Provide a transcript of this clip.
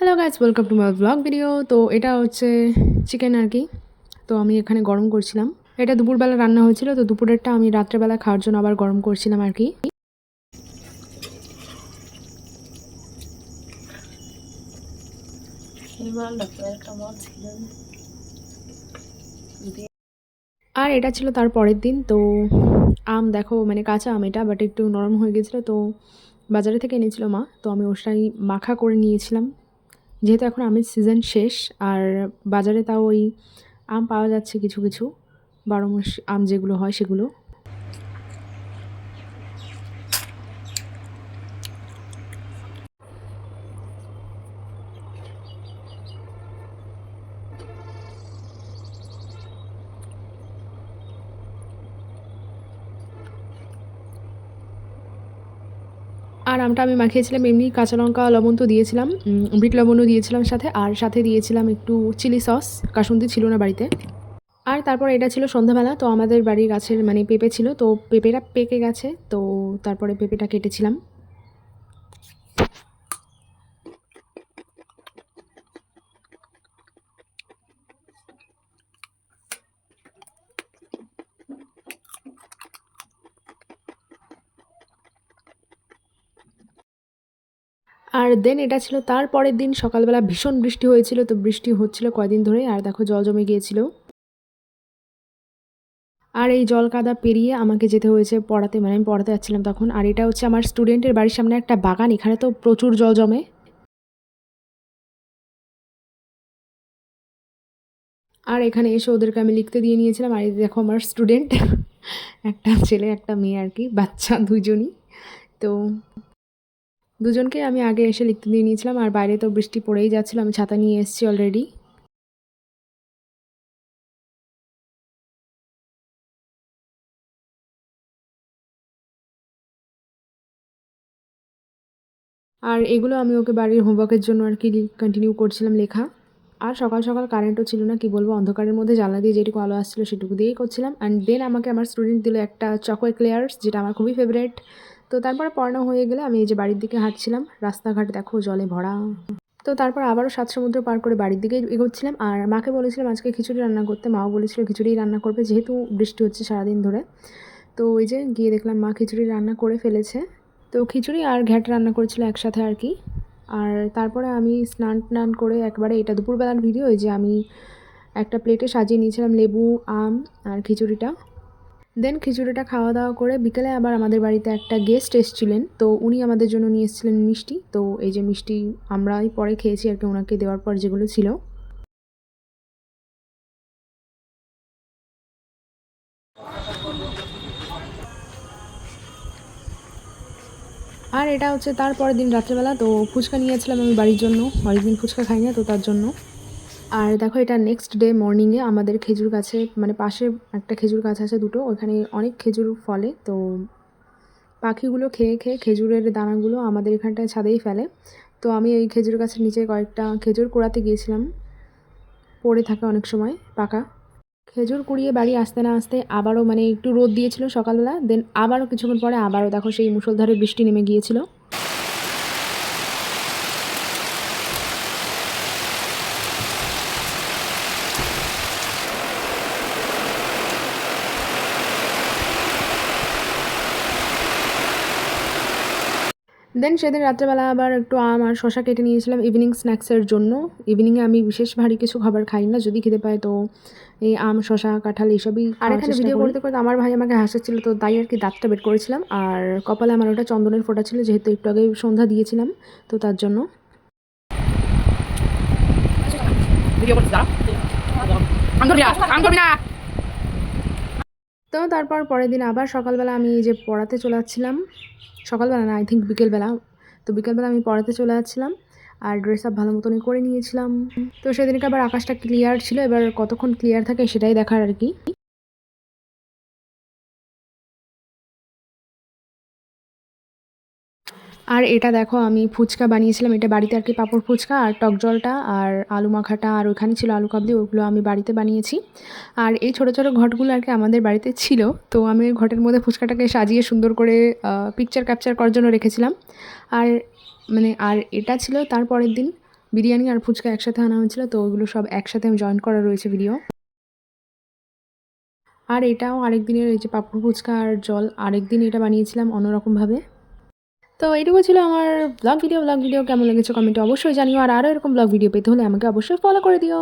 Hello guys welcome to my blog video তো এটা হচ্ছে চিকেন আর কি। তো আমি এখানে গরম করছিলাম। এটা দুপুরবেলা রান্না হয়েছিল, তো দুপুরেরটা আমি রাত্রেবেলা খাওয়ার জন্য আবার গরম করছিলাম আর কি। আর এটা ছিল তার পরের দিন, তো আম দেখো মানে কাঁচা আম এটা বাট একটু নরম হয়ে গেছিল, তো বাজারে থেকে এনেছিল মা, তো আমি ওটাই মাখা করে নিয়েছিলাম। যেহেতু এখন আমের সিজন শেষ, আর বাজারে তাও ওই আম পাওয়া যাচ্ছে কিছু কিছু, বারো মাস আম যেগুলো হয় সেগুলো। আর আমটা আমি মাখিয়েছিলাম, এমনি কাঁচা লঙ্কা, লবণ তো দিয়েছিলাম বিট লবণও দিয়েছিলাম সাথে, আর সাথে দিয়েছিলাম একটু চিলি সস, কাসুন্দি ছিল না বাড়িতে। আর তারপর এটা ছিল সন্ধ্যাবেলা, তো আমাদের বাড়ির গাছের মানে পেঁপে ছিল, তো পেঁপেটা পেকে গেছে, তো তারপরে পেঁপেটা কেটেছিলাম। আর দেন এটা ছিল তার পরের দিন, সকালবেলা ভীষণ বৃষ্টি হয়েছিল, তো বৃষ্টি হচ্ছিল কয়দিন ধরে, আর দেখো জল জমে গিয়েছিল। আর এই জল কাদা পেরিয়ে আমাকে যেতে হয়েছে পড়াতে মানে আমি পড়াতে যাচ্ছিলাম তখন, আর এটা হচ্ছে আমার স্টুডেন্টের বাড়ির সামনে একটা বাগান, এখানে তো প্রচুর জল জমে। আর এখানে এসে ওদেরকে আমি লিখতে দিয়ে নিয়েছিলাম, আর দেখো আমার স্টুডেন্ট একটা ছেলে, একটা মেয়ে আর কি, বাচ্চা দুজনই তো দুজনকে আমি আগে এসে লিখতে দিয়ে নিয়েছিলাম, আর বাইরে তো বৃষ্টি পড়েই যাচ্ছিল, আমি ছাতা নিয়ে এসেছি অলরেডি আর এগুলো আমি ওকে বাড়ির হোমওয়ার্কের জন্য আর কি কন্টিনিউ করছিলাম লেখা। আর সকাল সকাল কারেন্টও ছিল না, কি বলব, অন্ধকারের মধ্যে জানলা দিয়ে যেটুকু আলো আসছিল সেটুকু দিয়েই করছিলাম। অ্যান্ড দেন আমাকে আমার স্টুডেন্ট দিল একটা চকো ক্লেয়ার্স যেটা আমার খুবই ফেভারেট তো তারপরে পড়ানো হয়ে গেলে আমি এই যে বাড়ির দিকে হাঁটছিলাম, রাস্তাঘাট দেখো জলে ভরা। তো তারপর আবারও সাত সমুদ্র পার করে বাড়ির দিকে এগোচ্ছিলাম আর মাকে বলেছিলাম আজকে খিচুড়ি রান্না করতে, মাও বলেছিল খিচুড়ি রান্না করবে যেহেতু বৃষ্টি হচ্ছে সারাদিন ধরে। তো ওই যে গিয়ে দেখলাম মা খিচুড়ি রান্না করে ফেলেছে। তো খিচুড়ি আর ঘ্যাট রান্না করেছিল একসাথে আর কি। আর তারপরে আমি স্নান টান করে একবারে এটা দুপুরবেলার ভিডিও, ওই যে আমি একটা প্লেটে সাজিয়ে নিয়েছিলাম লেবু, আম আর খিচুড়িটা। দেন খিচুড়িটা খাওয়া দাওয়া করে বিকেলে আবার আমাদের বাড়িতে একটা গেস্ট এসেছিলেন। তো উনি আমাদের জন্য নিয়ে এসেছিলেন মিষ্টি। তো এই যে মিষ্টি আমরাই পরে খেয়েছি আর কি ওনাকে দেওয়ার পর যেগুলো ছিল। আর এটা হচ্ছে তারপরের দিন রাত্রেবেলা। তো ফুচকা নিয়েছিলাম আমি বাড়ির জন্য। অনেকদিন ফুচকা খাই না তো তার জন্য। আর দেখো এটা নেক্সট ডে মর্নিংয়ে আমাদের খেজুর গাছে মানে পাশে একটা খেজুর গাছ আছে দুটো, ওখানে অনেক খেজুর ফলে, তো পাখিগুলো খেয়ে খেয়ে খেজুরের দানাগুলো আমাদের এখানটায় ছাদেই ফেলে। তো আমি এই খেজুর গাছের নিচে কয়েকটা খেজুর কুড়াতে গিয়েছিলাম, পড়ে থাকে অনেক সময়, পাকা। খেজুর কুড়িয়ে বাড়ি আসতে না আসতে আবারও মানে একটু রোদ দিয়েছিল সকালবেলা দেন আবারও কিছুক্ষণ পরে আবারও দেখো সেই মুষলধারে বৃষ্টি নেমে গিয়েছিল। দেন সেদিন রাত্রেবেলা আবার একটু আম আর শশা কেটে নিয়েছিলাম ইভিনিং স্ন্যাক্সের জন্য। ইভিনিংয়ে আমি বিশেষ ভারী কিছু খাবার খাই না যদি খেতে পাই তো এই আম শশা কাঁঠাল এইসবই আর এখানে ভিডিও করতে করতে আমার ভাই আমাকে হাসাচ্ছিল তো তাই আর কি দাঁতটা বের করেছিলাম। আর কপালে আমার ওটা চন্দনের ফোঁটা ছিল যেহেতু একটু আগে সন্ধ্যা দিয়েছিলাম তো তার জন্য। ভিডিও করছিস দাঁড়া আম ধরবি না আম ধরবি না তো তারপর পরের দিন আবার সকালবেলা আমি যে পড়াতে চলে যাচ্ছিলাম সকালবেলা না আই থিঙ্ক বিকেলবেলা, তো বিকেলবেলা আমি পড়াতে চলে যাচ্ছিলাম আর ড্রেস আপ ভালো মতনই করে নিয়েছিলাম। তো সেদিনকে আবার আকাশটা ক্লিয়ার ছিল, এবার কতক্ষণ ক্লিয়ার থাকে সেটাই দেখার আর কি। আর এটা দেখো, আমি ফুচকা বানিয়েছিলাম। এটা বাড়িতে আর কি পাঁপড় ফুচকা আর টক জলটা আর আলু মাখাটা আর ওখানে ছিল আলু কাবলি, ওগুলো আমি বাড়িতে বানিয়েছি। আর এই ছোটো ছোটো ঘটগুলো আর কি আমাদের বাড়িতে ছিল। তো আমি ঘটের মধ্যে ফুচকাটাকে সাজিয়ে সুন্দর করে পিকচার ক্যাপচার করার জন্য রেখেছিলাম। আর মানে আর এটা ছিল তার পরের দিন বিরিয়ানি আর ফুচকা একসাথে আনা হয়েছিল। তো ওইগুলো সব একসাথে আমি জয়েন করা রয়েছে ভিডিও আর এটাও আরেক দিনের এই যে পাপড় ফুচকা আর জল, আরেক দিন এটা বানিয়েছিলাম অন্যরকমভাবে। তো এইটুকু ছিল আমার ব্লগ ভিডিও ব্লগ ভিডিও কেমন লেগেছে কমেন্টে অবশ্যই জানিও। আর আরও এরকম ব্লগ ভিডিও পেতে হলে আমাকে অবশ্যই ফলো করে দিও।